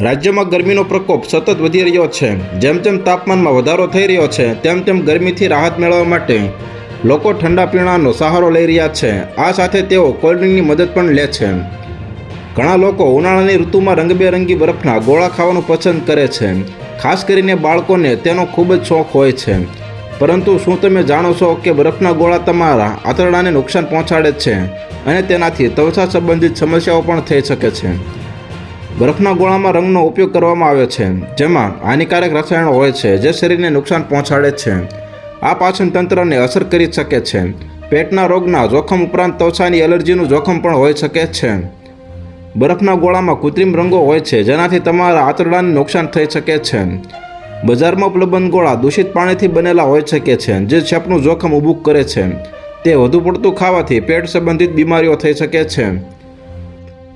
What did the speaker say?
રાજ્યમાં ગરમીનો પ્રકોપ સતત વધી રહ્યો છે. જેમ જેમ તાપમાનમાં વધારો થઈ રહ્યો છે, તેમ તેમ ગરમીથી રાહત મેળવવા માટે લોકો ઠંડા પીણાનો સહારો લઈ રહ્યા છે. આ સાથે તેઓ કોલ્ડ્રિંકની મદદ પણ લે છે. ઘણા લોકો ઉનાળાની ઋતુમાં રંગબેરંગી બરફના ગોળા ખાવાનું પસંદ કરે છે. ખાસ કરીને બાળકોને તેનો ખૂબ જ શોખ હોય છે. પરંતુ શું તમે જાણો છો કે બરફના ગોળા તમારા આંતરડાને નુકસાન પહોંચાડે છે અને તેનાથી ત્વચા સંબંધિત સમસ્યાઓ પણ થઈ શકે છે? બરફના ગોળામાં રંગનો ઉપયોગ કરવામાં આવે છે, જેમાં હાનિકારક રસાયણો હોય છે, જે શરીરને નુકસાન પહોંચાડે છે. આ પાચન તંત્રને અસર કરી શકે છે. પેટના રોગના જોખમ ઉપરાંત ત્વચાની એલર્જીનું જોખમ પણ હોઈ શકે છે. બરફના ગોળામાં કૃત્રિમ રંગો હોય છે, જેનાથી તમારા આંતરડાને નુકસાન થઈ શકે છે. બજારમાં ઉપલબ્ધ ગોળા દૂષિત પાણીથી બનેલા હોઈ શકે છે, જે છેપનું જોખમ ઊભું કરે છે. તે વધુ પડતું ખાવાથી પેટ સંબંધિત બીમારીઓ થઈ શકે છે.